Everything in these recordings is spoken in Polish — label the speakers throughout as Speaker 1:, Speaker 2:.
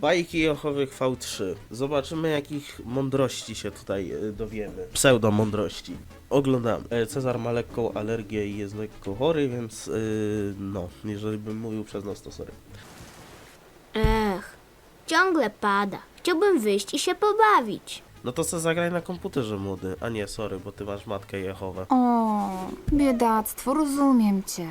Speaker 1: Bajki Jehowych V3. Zobaczymy, jakich mądrości się tutaj e, dowiemy. Pseudo-mądrości. Oglądamy. E, Cezar ma lekką alergię i jest lekko chory, więc yy, no, jeżeli bym mówił przez nos, to sorry.
Speaker 2: Ech, ciągle pada. Chciałbym wyjść i się pobawić.
Speaker 1: No to co zagraj na komputerze, młody. A nie, sorry, bo ty masz matkę Jehowę.
Speaker 3: O, biedactwo, rozumiem cię.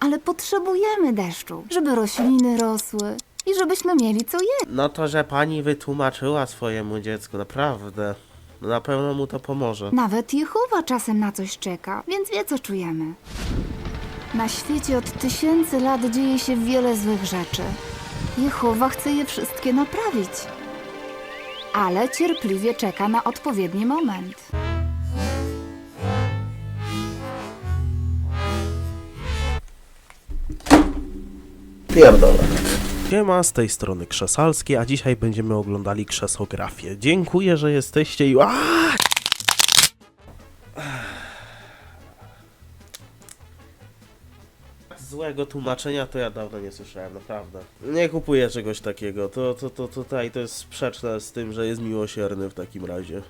Speaker 3: Ale potrzebujemy deszczu, żeby rośliny rosły i żebyśmy mieli co jeść.
Speaker 1: No to, że pani wytłumaczyła swojemu dziecku, naprawdę. Na pewno mu to pomoże.
Speaker 3: Nawet Jehowa czasem na coś czeka, więc wie co czujemy. Na świecie od tysięcy lat dzieje się wiele złych rzeczy. Jehowa chce je wszystkie naprawić. Ale cierpliwie czeka na odpowiedni moment.
Speaker 1: Pierdolę. Siema, z tej strony Krzesalski, a dzisiaj będziemy oglądali krzesografię. Dziękuję, że jesteście i... Aaaa! Złego tłumaczenia to ja dawno nie słyszałem, naprawdę. Nie kupuję czegoś takiego. To, to, to tutaj to jest sprzeczne z tym, że jest miłosierny w takim razie.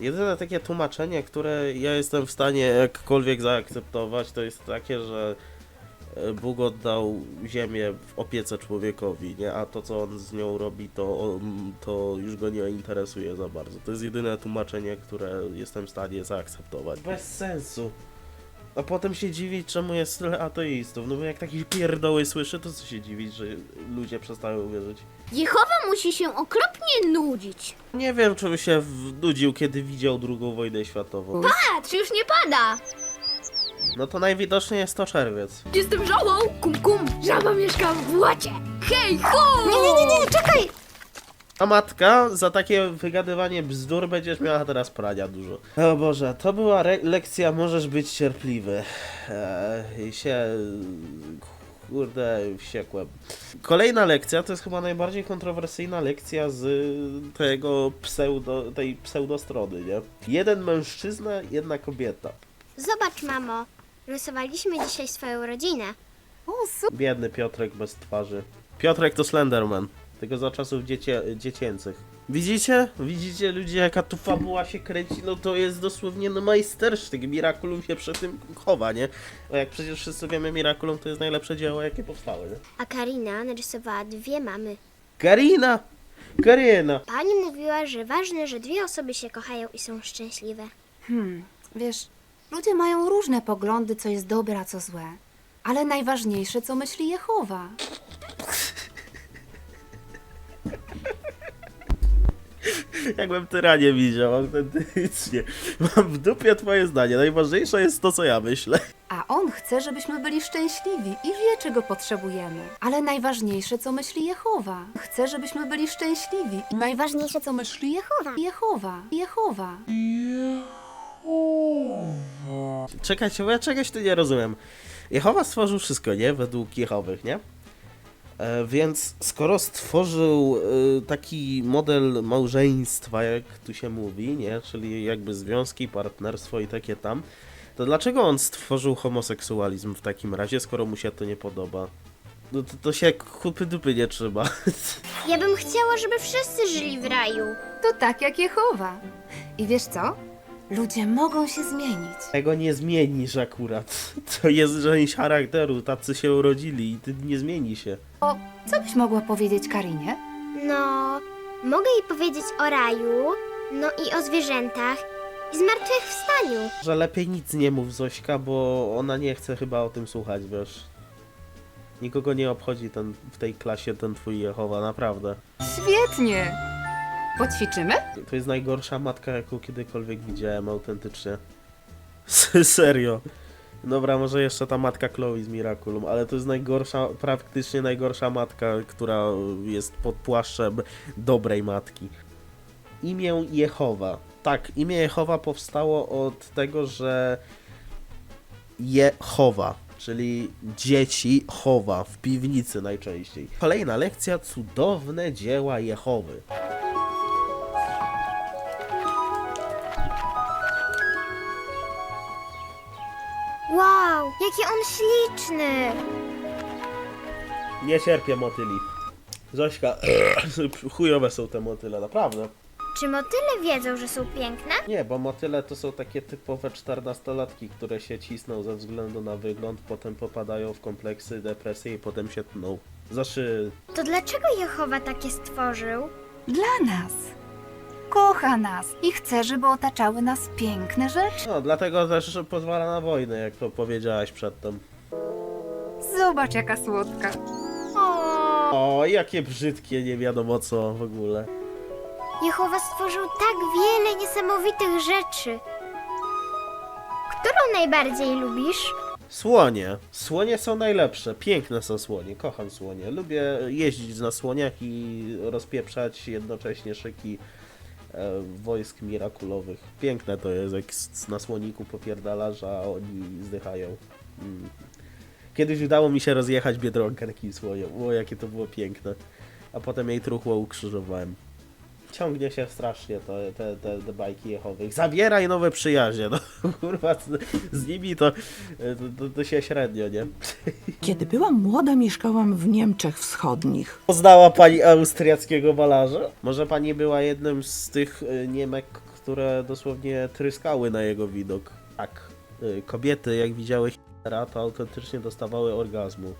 Speaker 1: Jedyne takie tłumaczenie, które ja jestem w stanie jakkolwiek zaakceptować, to jest takie, że Bóg oddał ziemię w opiece człowiekowi, nie? A to, co on z nią robi, to, on- to już go nie interesuje za bardzo. To jest jedyne tłumaczenie, które jestem w stanie zaakceptować. Bez sensu. A potem się dziwić, czemu jest tyle ateistów. No bo jak takie pierdoły słyszę, to co się dziwić, że ludzie przestają wierzyć.
Speaker 2: Jehowa musi się okropnie nudzić.
Speaker 1: Nie wiem, czy by się wnudził, kiedy widział drugą wojnę światową.
Speaker 2: Patrz, już nie pada.
Speaker 1: No to najwidoczniej jest to czerwiec.
Speaker 2: Jestem żabą. Kum kum, żaba mieszka w błocie. Hej, ho! Nie, nie, nie, nie, czekaj.
Speaker 1: A matka, za takie wygadywanie bzdur będziesz miała teraz prania dużo. O Boże, to była lekcja Możesz być cierpliwy. Eee, I się... Kurde, wściekłem. Kolejna lekcja to jest chyba najbardziej kontrowersyjna lekcja z tego pseudo, tej pseudostrony, nie? Jeden mężczyzna, jedna kobieta.
Speaker 4: Zobacz, mamo. Rysowaliśmy dzisiaj swoją rodzinę.
Speaker 3: O, super.
Speaker 1: Biedny Piotrek bez twarzy. Piotrek to Slenderman, tylko za czasów dziecię, dziecięcych. Widzicie? Widzicie ludzie, jaka tu fabuła się kręci? No to jest dosłownie no majstersztyk. Miraculum się przy tym chowa, nie? Bo jak przecież wszyscy wiemy, Miraculum to jest najlepsze dzieło, jakie powstały, nie?
Speaker 4: A Karina narysowała dwie mamy.
Speaker 1: Karina! Karina!
Speaker 4: Pani mówiła, że ważne, że dwie osoby się kochają i są szczęśliwe.
Speaker 3: Hmm, wiesz, ludzie mają różne poglądy, co jest dobre, a co złe. Ale najważniejsze, co myśli Jehowa.
Speaker 1: Jakbym tyranie widział, autentycznie. Mam w dupie twoje zdanie. Najważniejsze jest to, co ja myślę.
Speaker 3: A on chce, żebyśmy byli szczęśliwi i wie, czego potrzebujemy. Ale najważniejsze, co myśli Jehowa. Chce, żebyśmy byli szczęśliwi. I najważniejsze, co myśli Jehowa. Jehowa. Jehowa.
Speaker 1: Czekajcie, bo ja czegoś tu nie rozumiem. Jehowa stworzył wszystko, nie? Według Jehowych, nie? E, więc skoro stworzył e, taki model małżeństwa, jak tu się mówi, nie? Czyli jakby związki, partnerstwo i takie tam, to dlaczego on stworzył homoseksualizm w takim razie, skoro mu się to nie podoba? No to, to się kupy dupy nie trzyma.
Speaker 4: Ja bym chciała, żeby wszyscy żyli w raju.
Speaker 3: To tak jak Jehowa. I wiesz co? Ludzie mogą się zmienić.
Speaker 1: Tego nie zmienisz akurat. To jest część charakteru, tacy się urodzili i ty nie zmieni się.
Speaker 3: O, co byś mogła powiedzieć Karinie?
Speaker 4: No, mogę jej powiedzieć o raju, no i o zwierzętach i zmartwychwstaniu.
Speaker 1: Że lepiej nic nie mów Zośka, bo ona nie chce chyba o tym słuchać, wiesz. Nikogo nie obchodzi ten, w tej klasie ten twój Jehowa, naprawdę.
Speaker 3: Świetnie! Poćwiczymy?
Speaker 1: To jest najgorsza matka, jaką kiedykolwiek widziałem, autentycznie. Serio. Dobra, może jeszcze ta matka Chloe z Miraculum, ale to jest najgorsza, praktycznie najgorsza matka, która jest pod płaszczem dobrej matki. Imię Jehowa. Tak, imię Jehowa powstało od tego, że Jehowa, czyli dzieci chowa w piwnicy najczęściej. Kolejna lekcja, cudowne dzieła Jehowy.
Speaker 4: Jaki on śliczny!
Speaker 1: Nie cierpię motyli. Zośka, chujowe są te motyle, naprawdę.
Speaker 4: Czy motyle wiedzą, że są piękne?
Speaker 1: Nie, bo motyle to są takie typowe 14-latki, które się cisną ze względu na wygląd, potem popadają w kompleksy, depresje i potem się tną. Znaczy,
Speaker 4: To dlaczego Jehowa takie stworzył?
Speaker 3: Dla nas. Kocha nas i chce, żeby otaczały nas piękne rzeczy.
Speaker 1: no dlatego też pozwala na wojnę, jak to powiedziałaś przedtem.
Speaker 3: Zobacz, jaka słodka.
Speaker 4: O,
Speaker 1: O, jakie brzydkie, nie wiadomo co w ogóle.
Speaker 4: Jehowa stworzył tak wiele niesamowitych rzeczy. Którą najbardziej lubisz?
Speaker 1: Słonie. Słonie są najlepsze. Piękne są słonie. Kocham słonie. Lubię jeździć na słoniach i rozpieprzać jednocześnie szyki wojsk mirakulowych. Piękne to jest, jak na słoniku popierdalasz, a oni zdychają. Mm. Kiedyś udało mi się rozjechać Biedronkę takim słoniem. O, jakie to było piękne. A potem jej truchło ukrzyżowałem. Ciągnie się strasznie to, te, te, te bajki Jehowych. Zabieraj nowe przyjaźnie. No kurwa, z, z nimi to, to, to, to się średnio, nie?
Speaker 5: Kiedy byłam młoda, mieszkałam w Niemczech Wschodnich.
Speaker 1: Poznała pani austriackiego malarza? Może pani była jednym z tych y, Niemek, które dosłownie tryskały na jego widok. Tak. Y, Kobiety, jak widziały Hitlera, to autentycznie dostawały orgazmu.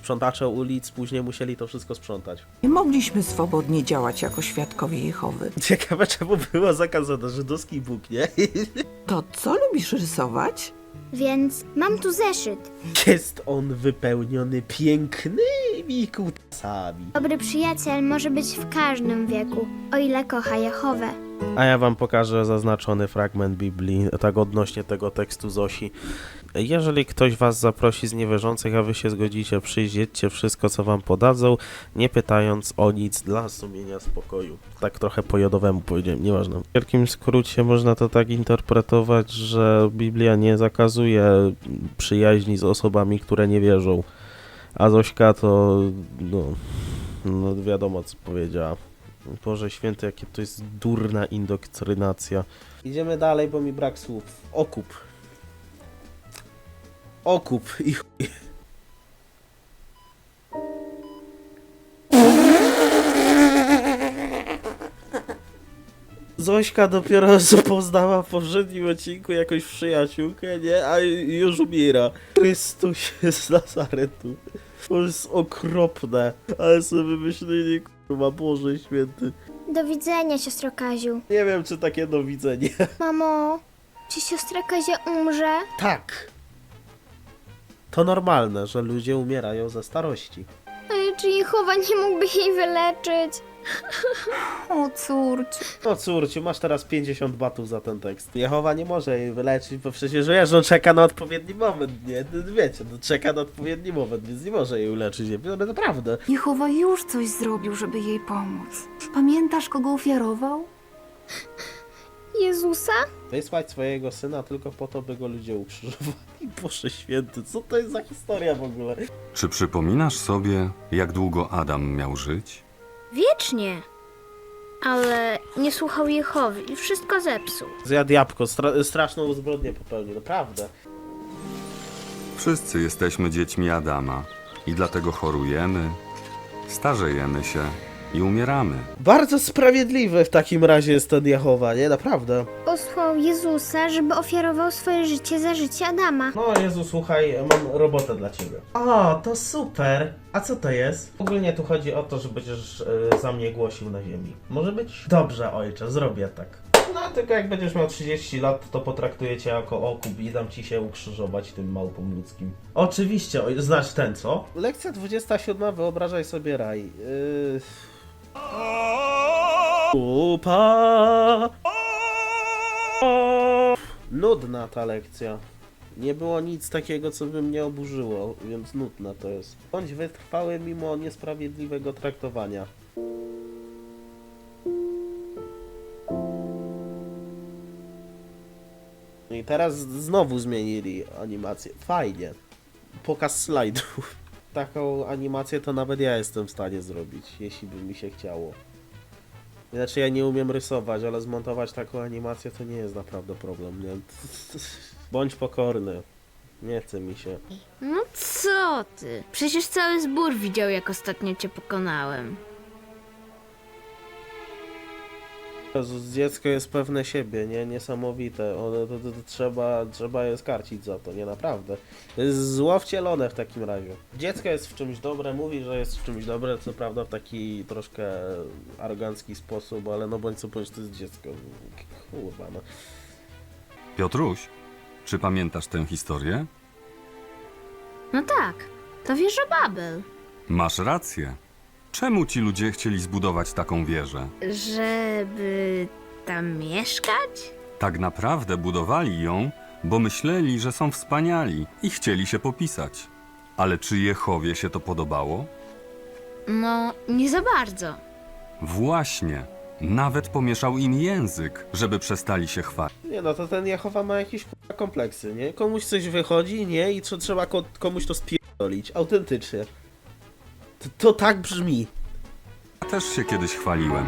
Speaker 1: Sprzątacze ulic później musieli to wszystko sprzątać.
Speaker 5: Nie mogliśmy swobodnie działać jako świadkowie Jehowy.
Speaker 1: Ciekawe, czemu było zakazane żydowski Bóg, nie?
Speaker 5: To co lubisz rysować?
Speaker 4: Więc mam tu zeszyt.
Speaker 1: Jest on wypełniony pięknymi kutasami.
Speaker 4: Dobry przyjaciel może być w każdym wieku, o ile kocha Jehowę.
Speaker 1: A ja wam pokażę zaznaczony fragment Biblii, tak odnośnie tego tekstu Zosi. Jeżeli ktoś was zaprosi z niewierzących, a wy się zgodzicie, przyjść, jedzcie wszystko, co wam podadzą, nie pytając o nic dla sumienia spokoju. Tak trochę po jodowemu powiedziałem, nieważne. W wielkim skrócie można to tak interpretować, że Biblia nie zakazuje przyjaźni z osobami, które nie wierzą. A Zośka to, no, no wiadomo co powiedziała. Boże święty, jakie to jest durna indoktrynacja. Idziemy dalej, bo mi brak słów. Okup. Okup i chuj. Zośka dopiero poznała w poprzednim odcinku jakąś przyjaciółkę, nie? A już umiera. Chrystusie z Nazaretu. To jest okropne. Ale sobie wymyślili, kurwa, Boże święty.
Speaker 4: Do widzenia, siostro Kaziu.
Speaker 1: Nie wiem, czy takie do widzenia.
Speaker 4: Mamo, czy siostra Kazia umrze?
Speaker 1: Tak. To normalne, że ludzie umierają ze starości.
Speaker 4: E, Czy Jehowa nie mógłby jej wyleczyć?
Speaker 3: O córciu.
Speaker 1: No córciu, masz teraz 50 batów za ten tekst. Jehowa nie może jej wyleczyć, bo przecież wiesz, on czeka na odpowiedni moment, nie? No, Wiecie, no, czeka na odpowiedni moment, więc nie może jej uleczyć. Nie, no, naprawdę.
Speaker 3: Jehowa już coś zrobił, żeby jej pomóc. Pamiętasz, kogo ofiarował?
Speaker 4: Jezusa?
Speaker 1: Wysłać swojego syna tylko po to, by go ludzie ukrzyżowali. Boże święty, co to jest za historia w ogóle?
Speaker 6: Czy przypominasz sobie, jak długo Adam miał żyć?
Speaker 2: Wiecznie. Ale nie słuchał Jehowy i wszystko zepsuł.
Speaker 1: Zjadł jabłko, stra straszną zbrodnię popełnił, naprawdę.
Speaker 6: Wszyscy jesteśmy dziećmi Adama i dlatego chorujemy, starzejemy się i umieramy.
Speaker 1: Bardzo sprawiedliwy w takim razie jest ten Jehowa, nie? Naprawdę.
Speaker 4: Posłał Jezusa, żeby ofiarował swoje życie za życie Adama.
Speaker 1: No Jezu, słuchaj, mam robotę dla ciebie. O, to super. A co to jest? Ogólnie tu chodzi o to, że będziesz e, za mnie głosił na ziemi. Może być? Dobrze, ojcze, zrobię tak. No, tylko jak będziesz miał 30 lat, to potraktuję cię jako okup i dam ci się ukrzyżować tym małpom ludzkim. Oczywiście, oj, znasz ten, co? Lekcja 27, wyobrażaj sobie raj. Yy... Upa! Nudna ta lekcja. Nie było nic takiego, co by mnie oburzyło, więc nudna to jest. Bądź wytrwały mimo niesprawiedliwego traktowania. I teraz znowu zmienili animację. Fajnie. Pokaz slajdów. Taką animację to nawet ja jestem w stanie zrobić, jeśli by mi się chciało. Znaczy ja nie umiem rysować, ale zmontować taką animację to nie jest naprawdę problem, nie? Bądź pokorny. Nie chce mi się.
Speaker 2: No co ty? Przecież cały zbór widział, jak ostatnio cię pokonałem.
Speaker 1: Jezus, dziecko jest pewne siebie, nie? Niesamowite. One, to, to, to trzeba, trzeba je skarcić za to, nie naprawdę. To jest zło wcielone w takim razie. Dziecko jest w czymś dobre, mówi, że jest w czymś dobre, co prawda w taki troszkę arogancki sposób, ale no bądź co bądź, to jest dziecko. Kurwa, no.
Speaker 6: Piotruś, czy pamiętasz tę historię?
Speaker 2: No tak, to wieża Babel.
Speaker 6: Masz rację. Czemu ci ludzie chcieli zbudować taką wieżę?
Speaker 2: Żeby tam mieszkać?
Speaker 6: Tak naprawdę budowali ją, bo myśleli, że są wspaniali i chcieli się popisać. Ale czy Jehowie się to podobało?
Speaker 2: No, nie za bardzo.
Speaker 6: Właśnie. Nawet pomieszał im język, żeby przestali się chwalić.
Speaker 1: Nie no, to ten Jehowa ma jakieś kompleksy, nie? Komuś coś wychodzi, nie? I tr- trzeba ko- komuś to spierdolić. Autentycznie. To, to tak brzmi.
Speaker 6: Ja też się kiedyś chwaliłem.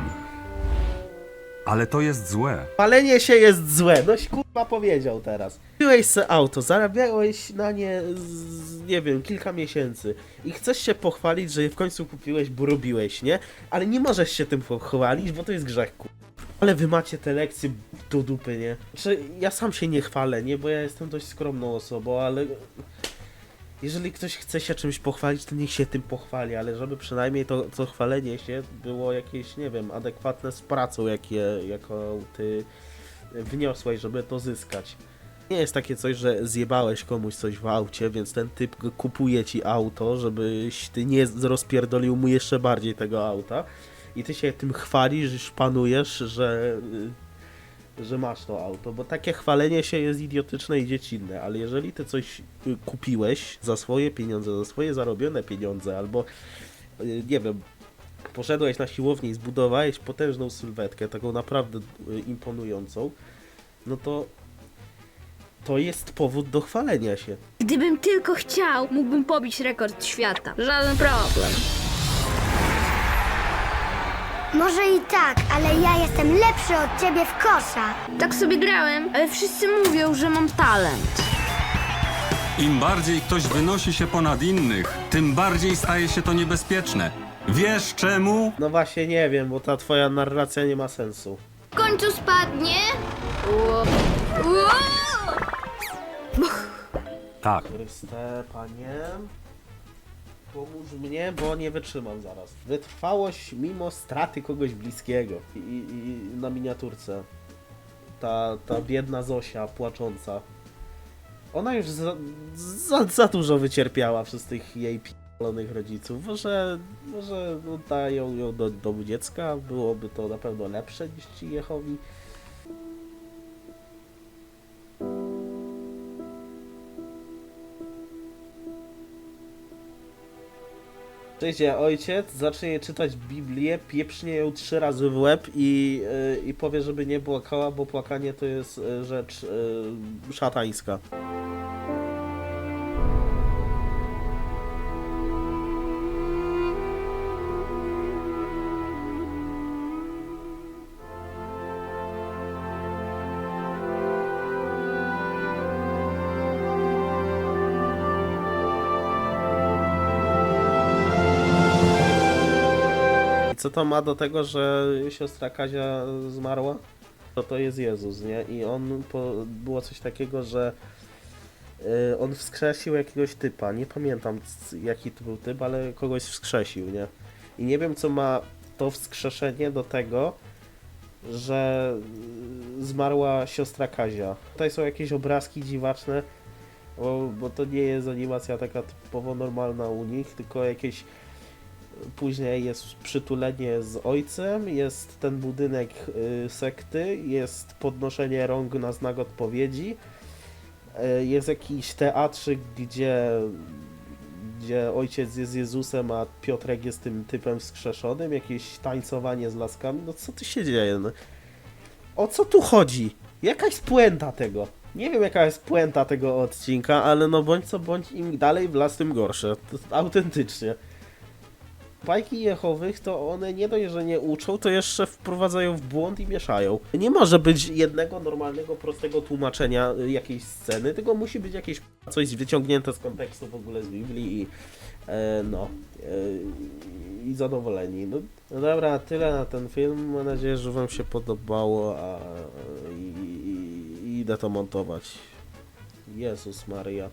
Speaker 6: Ale to jest złe.
Speaker 1: Palenie się jest złe, noś kurwa powiedział teraz. Kupiłeś se auto, zarabiałeś na nie, z, nie wiem, kilka miesięcy i chcesz się pochwalić, że je w końcu kupiłeś, bo robiłeś, nie? Ale nie możesz się tym pochwalić, bo to jest grzech, kurwa. Ale wy macie te lekcje do dupy, nie? Znaczy, ja sam się nie chwalę, nie? Bo ja jestem dość skromną osobą, ale... Jeżeli ktoś chce się czymś pochwalić, to niech się tym pochwali, ale żeby przynajmniej to, to chwalenie się było jakieś, nie wiem, adekwatne z pracą, jakie, jaką ty wniosłeś, żeby to zyskać. Nie jest takie coś, że zjebałeś komuś coś w aucie, więc ten typ kupuje ci auto, żebyś ty nie rozpierdolił mu jeszcze bardziej tego auta i ty się tym chwalisz, szpanujesz, że, że masz to auto, bo takie chwalenie się jest idiotyczne i dziecinne, ale jeżeli ty coś y, kupiłeś za swoje pieniądze, za swoje zarobione pieniądze, albo y, nie wiem, poszedłeś na siłownię i zbudowałeś potężną sylwetkę, taką naprawdę y, imponującą, no to to jest powód do chwalenia się.
Speaker 2: Gdybym tylko chciał, mógłbym pobić rekord świata. Żaden problem.
Speaker 4: Może i tak, ale ja jestem lepszy od ciebie w kosza.
Speaker 2: Tak sobie grałem, ale wszyscy mówią, że mam talent.
Speaker 6: Im bardziej ktoś wynosi się ponad innych, tym bardziej staje się to niebezpieczne. Wiesz czemu?
Speaker 1: No właśnie nie wiem, bo ta twoja narracja nie ma sensu.
Speaker 2: W końcu spadnie. Ło- Ło!
Speaker 6: Tak.
Speaker 1: Chryste, panie, pomóż mnie, bo nie wytrzymam zaraz. Wytrwałość mimo straty kogoś bliskiego. I, i, na miniaturce. Ta, ta biedna Zosia płacząca. Ona już za, za, za dużo wycierpiała przez tych jej p***lonych rodziców. Może, może oddają ją do domu dziecka, byłoby to na pewno lepsze niż ci Jehowi. Przyjdzie ojciec, zacznie czytać Biblię, pieprznie ją trzy razy w łeb i, yy, i powie, żeby nie płakała, bo płakanie to jest yy, rzecz yy, szatańska. Co to ma do tego, że siostra Kazia zmarła? To to jest Jezus, nie? I on, po, było coś takiego, że y, on wskrzesił jakiegoś typa. Nie pamiętam jaki to był typ, ale kogoś wskrzesił, nie? I nie wiem, co ma to wskrzeszenie do tego, że y, zmarła siostra Kazia. Tutaj są jakieś obrazki dziwaczne, bo, bo to nie jest animacja taka typowo normalna u nich, tylko jakieś Później jest przytulenie z ojcem, jest ten budynek y, sekty, jest podnoszenie rąk na znak odpowiedzi, y, jest jakiś teatrzyk, gdzie, gdzie ojciec jest Jezusem, a Piotrek jest tym typem wskrzeszonym, jakieś tańcowanie z laskami. No co tu się dzieje? No? O co tu chodzi? Jaka jest puenta tego? Nie wiem jaka jest puenta tego odcinka, ale no bądź co bądź im dalej w las tym gorsze. Autentycznie. Bajki Jehowych to one nie dość, że nie uczą, to jeszcze wprowadzają w błąd i mieszają. Nie może być jednego normalnego, prostego tłumaczenia y, jakiejś sceny, tylko musi być jakieś coś wyciągnięte z kontekstu w ogóle z Biblii i e, no e, i zadowoleni. No, no dobra, tyle na ten film. Mam nadzieję, że wam się podobało, a i, i, i idę to montować. Jezus Maria.